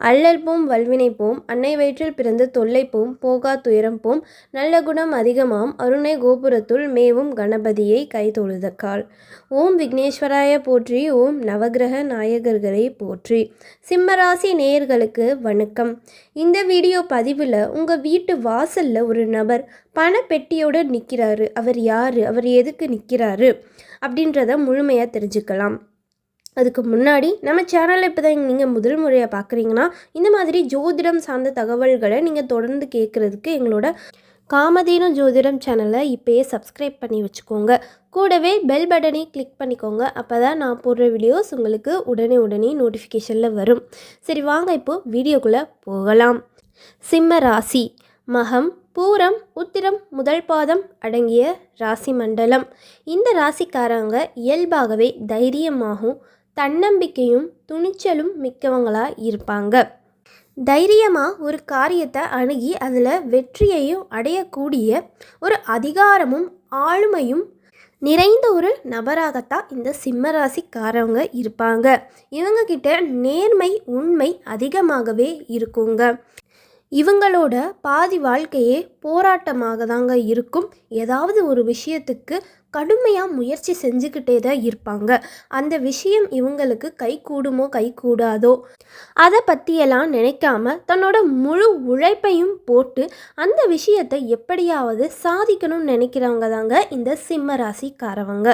அல்லல் போம் வல்வினை போம் அன்னை வயிற்றில் பிறந்து தொல்லை போம் போகா துயரம் போம் நல்ல குணம் அதிகமாம் அருணை கோபுரத்துள் மேவும் கணபதியை கைதொழுதக்கால் ஓம் விக்னேஸ்வராய போற்றி ஓம் நவகிரக நாயகர்களை போற்றி. சிம்மராசி நேயர்களுக்கு வணக்கம். இந்த வீடியோ பதிவில் உங்கள் வீட்டு வாசலில் ஒரு நபர் பணப்பெட்டியோடு நிற்கிறாரு அவர் யார்? அவர் எதுக்கு நிற்கிறாரு அப்படின்றத முழுமையாக தெரிஞ்சுக்கலாம். அதுக்கு முன்னாடி நம்ம சேனலில் இப்போ தான் நீங்கள் முதல் முறையாக பார்க்குறீங்கன்னா இந்த மாதிரி ஜோதிடம் சார்ந்த தகவல்களை நீங்கள் தொடர்ந்து கேட்குறதுக்கு எங்களோட காமதேனு ஜோதிடம் சேனலை இப்போயே சப்ஸ்கிரைப் பண்ணி வச்சுக்கோங்க. கூடவே பெல் பட்டனை கிளிக் பண்ணிக்கோங்க. அப்போ தான் நான் போடுற வீடியோஸ் உங்களுக்கு உடனே உடனே நோட்டிஃபிகேஷனில் வரும். சரி வாங்க இப்போது வீடியோக்குள்ளே போகலாம். சிம்ம ராசி மகம் பூரம் உத்திரம் முதல் பாதம் அடங்கிய ராசி மண்டலம். இந்த ராசிக்காரங்க இயல்பாகவே தைரியமாகவும் தன்னம்பிக்கையும் துணிச்சலும் மிக்கவங்களாக இருப்பாங்க. தைரியமாக ஒரு காரியத்தை அணுகி அதில் வெற்றியையும் அடையக்கூடிய ஒரு அதிகாரமும் ஆளுமையும் நிறைந்த ஒரு நபராகத்தான் இந்த சிம்மராசிக்காரவங்க இருப்பாங்க. இவங்கக்கிட்ட நேர்மை உண்மை அதிகமாகவே இருக்குங்க. இவங்களோட பாதி வாழ்க்கையே போராட்டமாக தாங்க இருக்கும். ஏதாவது ஒரு விஷயத்துக்கு கடுமையாக முயற்சி செஞ்சுக்கிட்டே தான் இருப்பாங்க. அந்த விஷயம் இவங்களுக்கு கை கூடுமோ கை கூடாதோ அதை பற்றியெல்லாம் நினைக்காம தன்னோட முழு உழைப்பையும் போட்டு அந்த விஷயத்தை எப்படியாவது சாதிக்கணும்னு நினைக்கிறவங்க தாங்க இந்த சிம்ம ராசிக்காரவங்க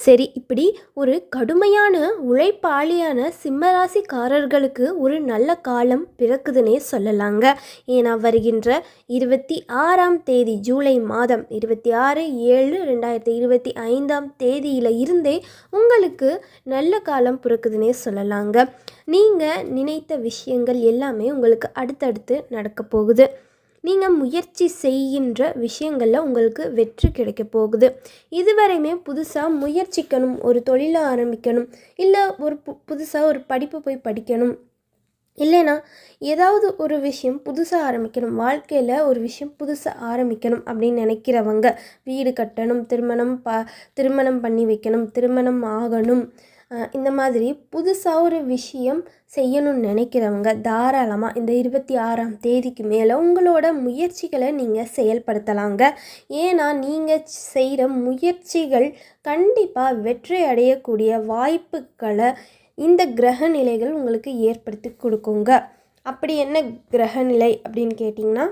சரி இப்படி ஒரு கடுமையான உழைப்பாளியான சிம்மராசிக்காரர்களுக்கு ஒரு நல்ல காலம் பிறக்குதுன்னே சொல்லலாங்க. ஏன்னா வருகின்ற இருபத்தி ஆறாம் தேதி ஜூலை மாதம் இருபத்தி ஆறு ஏழு ரெண்டாயிரத்தி இருபத்தி ஐந்தாம் தேதியில் இருந்தே உங்களுக்கு நல்ல காலம் பிறக்குதுன்னே சொல்லலாங்க. நீங்கள் நினைத்த விஷயங்கள் எல்லாமே உங்களுக்கு அடுத்தடுத்து நடக்க போகுது. நீங்கள் முயற்சி செய்கின்ற விஷயங்களில் உங்களுக்கு வெற்றி கிடைக்க போகுது. இதுவரையுமே புதுசாக முயற்சிக்கணும் ஒரு தொழிலை ஆரம்பிக்கணும் இல்லை ஒரு பு புதுசாக ஒரு படிப்பு போய் படிக்கணும். இல்லைனா ஏதாவது ஒரு விஷயம் புதுசாக ஆரம்பிக்கணும். வாழ்க்கையில் ஒரு விஷயம் புதுசாக ஆரம்பிக்கணும் அப்படின்னு நினைக்கிறவங்க வீடு கட்டணும் திருமணம் ப திருமணம் பண்ணி வைக்கணும் திருமணம் ஆகணும். இந்த மாதிரி புதுசாக ஒரு விஷயம் செய்யணும்னு நினைக்கிறவங்க தாராளமாக இந்த இருபத்தி ஆறாம் தேதிக்கு மேலே உங்களோட முயற்சிகளை நீங்கள் செயல்படுத்தலாங்க. ஏன்னா நீங்கள் செய்கிற முயற்சிகள் கண்டிப்பாக வெற்றி அடையக்கூடிய வாய்ப்புகளை இந்த கிரக நிலைகள் உங்களுக்கு ஏற்படுத்தி கொடுக்குங்க. அப்படி என்ன கிரக நிலை அப்படின்னு கேட்டிங்கன்னா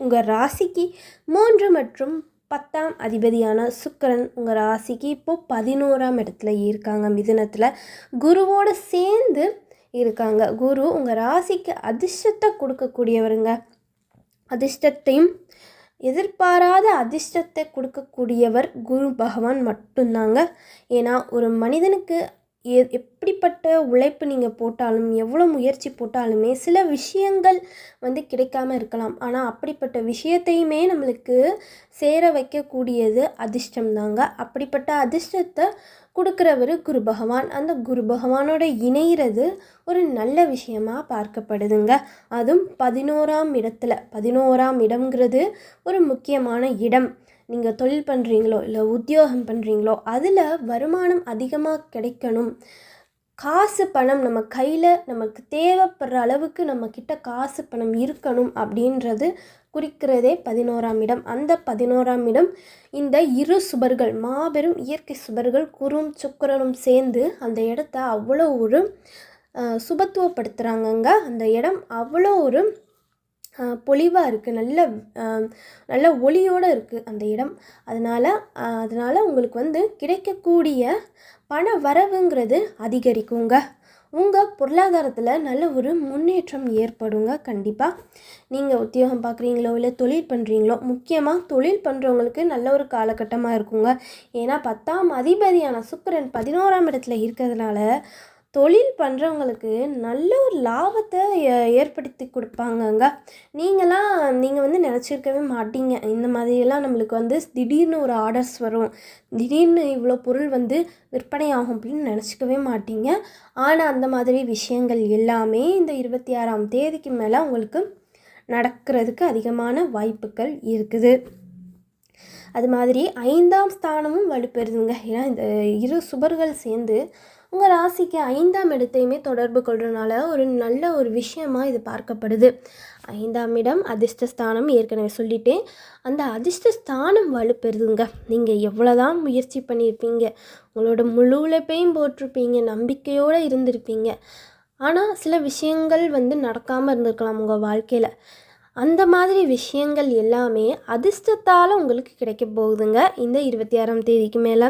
உங்கள் ராசிக்கு மூன்று மற்றும் பத்தாம் அதிபதியான சுக்கரன் உங்கள் ராசிக்கு இப்போது பதினோராம் இடத்துல இருக்காங்க. மிதுனத்தில் குருவோடு சேர்ந்து இருக்காங்க. குரு உங்கள் ராசிக்கு அதிர்ஷ்டத்தை கொடுக்கக்கூடியவருங்க. அதிர்ஷ்டத்தையும் எதிர்பாராத அதிர்ஷ்டத்தை கொடுக்கக்கூடியவர் குரு பகவான் மட்டும்தாங்க. ஏன்னா ஒரு மனிதனுக்கு எ எப்படிப்பட்ட உழைப்பு நீங்கள் போட்டாலும் எவ்வளோ முயற்சி போட்டாலுமே சில விஷயங்கள் வந்து கிடைக்காம இருக்கலாம். ஆனால் அப்படிப்பட்ட விஷயத்தையுமே நம்மளுக்கு சேர வைக்கக்கூடியது அதிர்ஷ்டம் தாங்க அப்படிப்பட்ட அதிர்ஷ்டத்தை கொடுக்குறவர் குரு பகவான். அந்த குரு பகவானோட இணைகிறது ஒரு நல்ல விஷயமாக பார்க்கப்படுதுங்க. அதுவும் பதினோராம் இடத்துல பதினோராம் இடம்ங்கிறது ஒரு முக்கியமான இடம். நீங்கள் தொழில் பண்ணுறீங்களோ இல்லை உத்தியோகம் பண்ணுறீங்களோ அதில் வருமானம் அதிகமாக கிடைக்கணும். காசு பணம் நம்ம கையில் நமக்கு தேவைப்படுற அளவுக்கு நம்மக்கிட்ட காசு பணம் இருக்கணும் அப்படின்றது குறிக்கிறதே பதினோராம் இடம். அந்த பதினோராம் இடம் இந்த இரு சுபர்கள் மாபெரும் இயற்கை சுபர்கள் குரும் சுக்கரனும் சேர்ந்து அந்த இடத்த அவ்வளோ ஒரு சுபத்துவப்படுத்துகிறாங்கங்க அந்த இடம் அவ்வளோ ஒரு பொலிவாக இருக்குது நல்ல நல்ல ஒளியோடு இருக்குது அந்த இடம். அதனால் அதனால் உங்களுக்கு வந்து கிடைக்கக்கூடிய பண வரவுங்கிறது அதிகரிக்குங்க. உங்கள் பொருளாதாரத்தில் நல்ல ஒரு முன்னேற்றம் ஏற்படுங்க கண்டிப்பாக நீங்கள் உத்தியோகம் பார்க்குறீங்களோ இல்லை தொழில் பண்ணுறீங்களோ முக்கியமாக தொழில் பண்ணுறவங்களுக்கு நல்ல ஒரு காலகட்டமாக இருக்குங்க. ஏன்னா பத்தாம் அதிபதியான சுக்கரன் பதினோராம் இடத்துல இருக்கிறதுனால தொழில் பண்ணுறவங்களுக்கு நல்ல ஒரு லாபத்தை ஏற்படுத்தி கொடுப்பாங்கங்க. நீங்களாம் நீங்கள் வந்து நினச்சிருக்கவே மாட்டீங்க. இந்த மாதிரியெல்லாம் நம்மளுக்கு வந்து திடீர்னு ஒரு ஆர்டர்ஸ் வரும். திடீர்னு இவ்வளோ பொருள் வந்து விற்பனை ஆகும் அப்படின்னு நினச்சிக்கவே மாட்டீங்க. ஆனால் அந்த மாதிரி விஷயங்கள் எல்லாமே இந்த இருபத்தி ஆறாம் தேதிக்கு மேலே உங்களுக்கு நடக்கிறதுக்கு அதிகமான வாய்ப்புகள் இருக்குது. அது மாதிரி ஐந்தாம் ஸ்தானமும் வலுப்பெறுதுங்க. ஏன்னா இந்த இரு சுபர்கள் சேர்ந்து உங்கள் ராசிக்கு ஐந்தாம் இடத்தையுமே தொடர்பு கொள்கிறனால ஒரு நல்ல ஒரு விஷயமாக இது பார்க்கப்படுது. ஐந்தாம் இடம் அதிர்ஷ்டஸ்தானம் ஏற்கனவே சொல்லிட்டேன். அந்த அதிர்ஷ்டஸ்தானம் வலுப்பெறுதுங்க. நீங்கள் எவ்வளோதான் முயற்சி பண்ணியிருப்பீங்க. உங்களோட முழு உழைப்பையும் போட்டிருப்பீங்க. நம்பிக்கையோடு இருந்திருப்பீங்க. ஆனால் சில விஷயங்கள் வந்து நடக்காமல் இருந்திருக்கலாம் உங்கள் வாழ்க்கையில். அந்த மாதிரி விஷயங்கள் எல்லாமே அதிர்ஷ்டத்தால் உங்களுக்கு கிடைக்க போகுதுங்க இந்த இருபத்தி ஆறாம் தேதிக்கு மேலே.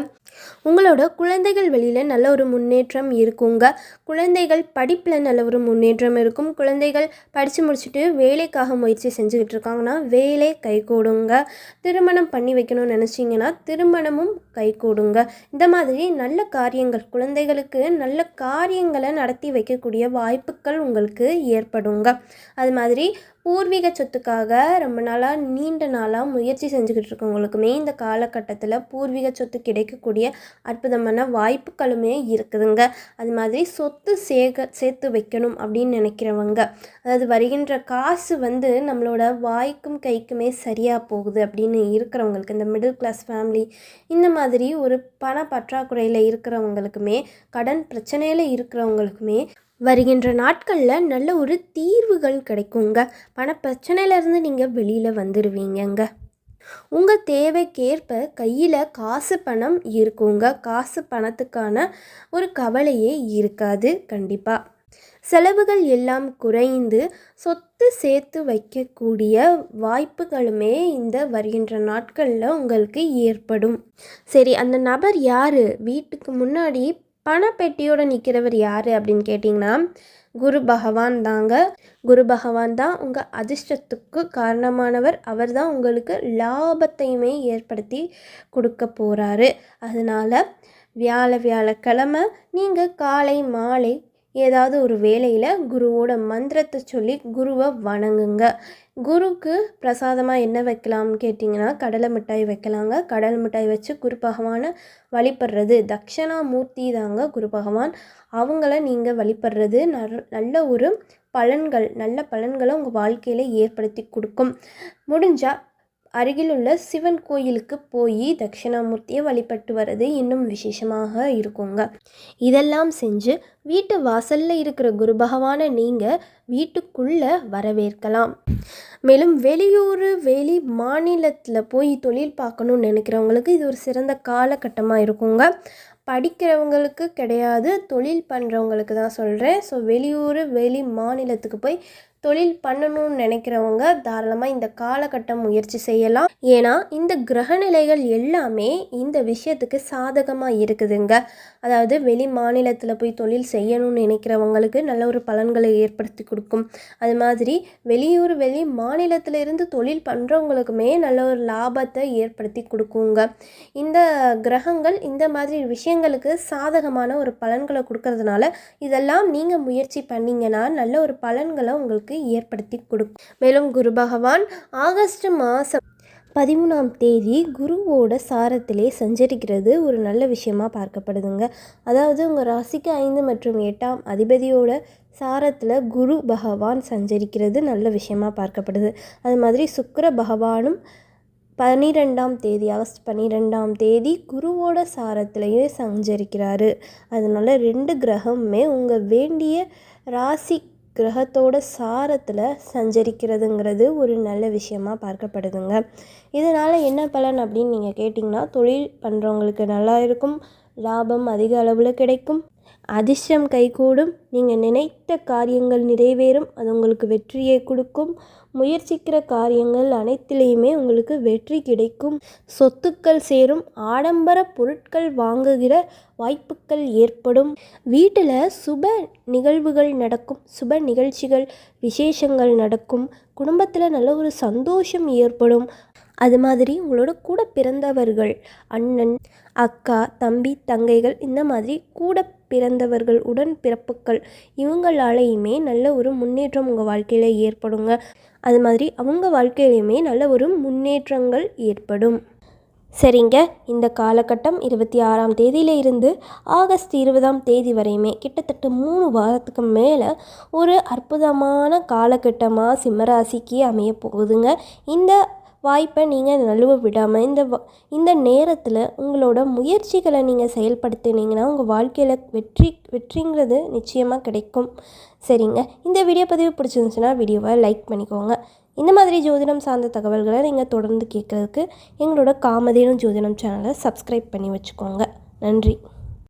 உங்களோட குழந்தைகள் வெளியில் நல்ல ஒரு முன்னேற்றம் இருக்குங்க. குழந்தைகள் படிப்பில் நல்ல ஒரு முன்னேற்றம் இருக்கும். குழந்தைகள் படித்து முடிச்சுட்டு வேலைக்காக முயற்சி செஞ்சுக்கிட்டு இருக்காங்கன்னா வேலை கைகூடுங்க திருமணம் பண்ணி வைக்கணும்னு நினச்சிங்கன்னா திருமணமும் கைகூடுங்க. இந்த மாதிரி நல்ல காரியங்கள் குழந்தைகளுக்கு நல்ல காரியங்களை நடத்தி வைக்கக்கூடிய வாய்ப்புகள் உங்களுக்கு ஏற்படுங்க. அது மாதிரி பூர்வீக சொத்துக்காக ரொம்ப நாளாக நீண்ட நாளாக முயற்சி செஞ்சுக்கிட்டு இருக்கவங்களுக்குமே இந்த காலகட்டத்தில் பூர்வீக சொத்து கிடைக்கக்கூடிய அற்புதமான வாய்ப்புகளுமே இருக்குதுங்க. அது மாதிரி சொத்து சேக சேர்த்து வைக்கணும் அப்படின்னு நினைக்கிறவங்க. அதாவது வருகின்ற காசு வந்து நம்மளோட வாய்க்கும் கைக்குமே சரியாக போகுது அப்படின்னு இருக்கிறவங்களுக்கு இந்த மிடில் கிளாஸ் ஃபேமிலி இந்த மாதிரி மாதிரி ஒரு பண பற்றாக்குறையில் இருக்கிறவங்களுக்குமே கடன் பிரச்சனையில் இருக்கிறவங்களுக்குமே வருகின்ற நாட்களில் நல்ல ஒரு தீர்வுகள் கிடைக்குங்க. பண பிரச்சனையிலேருந்து நீங்கள் வெளியில் வந்துடுவீங்கங்க உங்கள் தேவைக்கேற்ப கையில் காசு பணம் இருக்குங்க. காசு பணத்துக்கான ஒரு கவலையே இருக்காது கண்டிப்பாக செலவுகள் எல்லாம் குறைந்து சொத்து சேர்த்து வைக்கக்கூடிய வாய்ப்புகளுமே இந்த வருகின்ற நாட்களில் உங்களுக்கு ஏற்படும். சரி அந்த நபர் யார்? வீட்டுக்கு முன்னாடி பணப்பெட்டியோடு நிற்கிறவர் யார் அப்படின்னு கேட்டிங்கன்னா குரு பகவான் தாங்க. குரு பகவான் தான் உங்கள் அதிர்ஷ்டத்துக்கு காரணமானவர். அவர் தான் உங்களுக்கு லாபத்தையுமே ஏற்படுத்தி கொடுக்க போகிறாரு அதனால் வியாழ வியாழக்கிழமை நீங்கள் காலை மாலை ஏதாவது ஒரு வேலையில் குருவோட மந்திரத்தை சொல்லி குருவை வணங்குங்க. குருக்கு பிரசாதமாக என்ன வைக்கலாம்னு கேட்டிங்கன்னா கடலை மிட்டாய் வைக்கலாங்க. கடலை மிட்டாய் வச்சு குரு பகவானை வழிபடுறது. தக்ஷணாமூர்த்தி தாங்க குரு பகவான். அவங்கள நீங்கள் வழிபடுறது நல்ல ஒரு பலன்கள் நல்ல பலன்களை உங்கள் வாழ்க்கையில் ஏற்படுத்தி கொடுக்கும். முடிஞ்சால் அருகிலுள்ள சிவன் கோயிலுக்கு போய் தட்சிணாமூர்த்தியை வழிபட்டு வர்றது இன்னும் விசேஷமாக இருக்குங்க. இதெல்லாம் செஞ்சு வீட்டு வாசலில் இருக்கிற குரு பகவானை நீங்கள் வீட்டுக்குள்ளே வரவேற்கலாம். மேலும் வெளியூர் வெளி மாநிலத்தில் போய் தொழில் பார்க்கணுன்னு நினைக்கிறவங்களுக்கு இது ஒரு சிறந்த காலகட்டமாக இருக்குங்க. படிக்கிறவங்களுக்கு கிடையாது தொழில் பண்ணுறவங்களுக்கு தான் சொல்கிறேன் ஸோ வெளியூர் வெளி மாநிலத்துக்கு போய் தொழில் பண்ணணும்னு நினைக்கிறவங்க தாராளமாக இந்த காலகட்டம் முயற்சி செய்யலாம். ஏன்னா இந்த கிரகநிலைகள் எல்லாமே இந்த விஷயத்துக்கு சாதகமாக இருக்குதுங்க. அதாவது வெளி மாநிலத்தில் போய் தொழில் செய்யணும்னு நினைக்கிறவங்களுக்கு நல்ல ஒரு பலன்களை ஏற்படுத்தி கொடுக்கும். அது மாதிரி வெளியூர் வெளி மாநிலத்தில் இருந்து தொழில் பண்ணுறவங்களுக்குமே நல்ல ஒரு லாபத்தை ஏற்படுத்தி கொடுக்குங்க. இந்த கிரகங்கள் இந்த மாதிரி விஷயங்களுக்கு சாதகமான ஒரு பலன்களை கொடுக்கறதுனால இதெல்லாம் நீங்கள் முயற்சி பண்ணிங்கன்னா நல்ல ஒரு பலன்களை உங்களுக்கு ஏற்படுத்தி கொடுக்கும் மேலும் குரு பகவான் ஆகஸ்ட் மாதம் பதிமூணாம் தேதி குருவோட சாரத்திலே சஞ்சரிக்கிறது. ஒரு நல்ல விஷயமாக பார்க்கப்படுதுங்க. அதாவது உங்கள் ராசிக்கு ஐந்து மற்றும் எட்டாம் அதிபதியோட சாரத்தில் குரு பகவான் சஞ்சரிக்கிறது. நல்ல விஷயமாக பார்க்கப்படுது. அது மாதிரி சுக்கர பகவானும் பன்னிரெண்டாம் தேதி ஆகஸ்ட் பன்னிரெண்டாம் தேதி குருவோட சாரத்திலையே சஞ்சரிக்கிறாரு. அதனால் ரெண்டு கிரகமுமே உங்கள் வேண்டிய ராசி கிரகத்தோட சாரத்தில் சஞ்சரிக்கிறதுங்கிறது ஒரு நல்ல விஷயமா பார்க்கப்படுதுங்க. இதனால் என்ன பலன் அப்படின்னு நீங்கள் கேட்டிங்கன்னா தொழில் பண்ணுறவங்களுக்கு நல்லா இருக்கும் லாபம் அதிக அளவில் கிடைக்கும். அதிர்ஷ்டம் கைகூடும். நீங்கள் நினைத்த காரியங்கள் நிறைவேறும். அது உங்களுக்கு வெற்றியை கொடுக்கும். முயற்சிக்கிற காரியங்கள் அனைத்திலையுமே உங்களுக்கு வெற்றி கிடைக்கும். சொத்துக்கள் சேரும். ஆடம்பர பொருட்கள் வாங்குகிற வாய்ப்புகள் ஏற்படும். வீட்டில் சுப நிகழ்வுகள் நடக்கும். சுப நிகழ்ச்சிகள் விசேஷங்கள் நடக்கும். குடும்பத்தில் நல்ல ஒரு சந்தோஷம் ஏற்படும். அது மாதிரி உங்களோட கூட பிறந்தவர்கள் அண்ணன் அக்கா தம்பி தங்கைகள் இந்த மாதிரி கூட பிறந்தவர்கள் உடன் பிறப்புக்கள் இவங்களாலையுமே நல்ல ஒரு முன்னேற்றம் உங்கள் வாழ்க்கையில் ஏற்படுங்க. அது மாதிரி அவங்க வாழ்க்கையிலையுமே நல்ல ஒரு முன்னேற்றங்கள் ஏற்படும். சரிங்க. இந்த காலகட்டம் இருபத்தி ஆறாம் தேதியிலிருந்து ஆகஸ்ட் இருபதாம் தேதி வரையுமே கிட்டத்தட்ட மூணு வாரத்துக்கு மேலே ஒரு அற்புதமான காலகட்டமாக சிம்மராசிக்கு அமைய போகுதுங்க. இந்த வாய்ப்பை நீங்கள் நழுவ விடாமல் இந்த இந்த நேரத்தில் உங்களோட முயற்சிகளை நீங்கள் செயல்படுத்தினீங்கன்னா உங்கள் வாழ்க்கையில் வெற்றி வெற்றிங்கிறது நிச்சயமாக கிடைக்கும். சரிங்க. இந்த வீடியோ பதிவு பிடிச்சிருந்துச்சுன்னா வீடியோவை லைக் பண்ணிக்கோங்க. இந்த மாதிரி ஜோதிடம் சார்ந்த தகவல்களை நீங்கள் தொடர்ந்து கேட்குறதுக்கு எங்களோட காமதேனும் ஜோதிடம் சேனலை சப்ஸ்கிரைப் பண்ணி வச்சுக்கோங்க. நன்றி.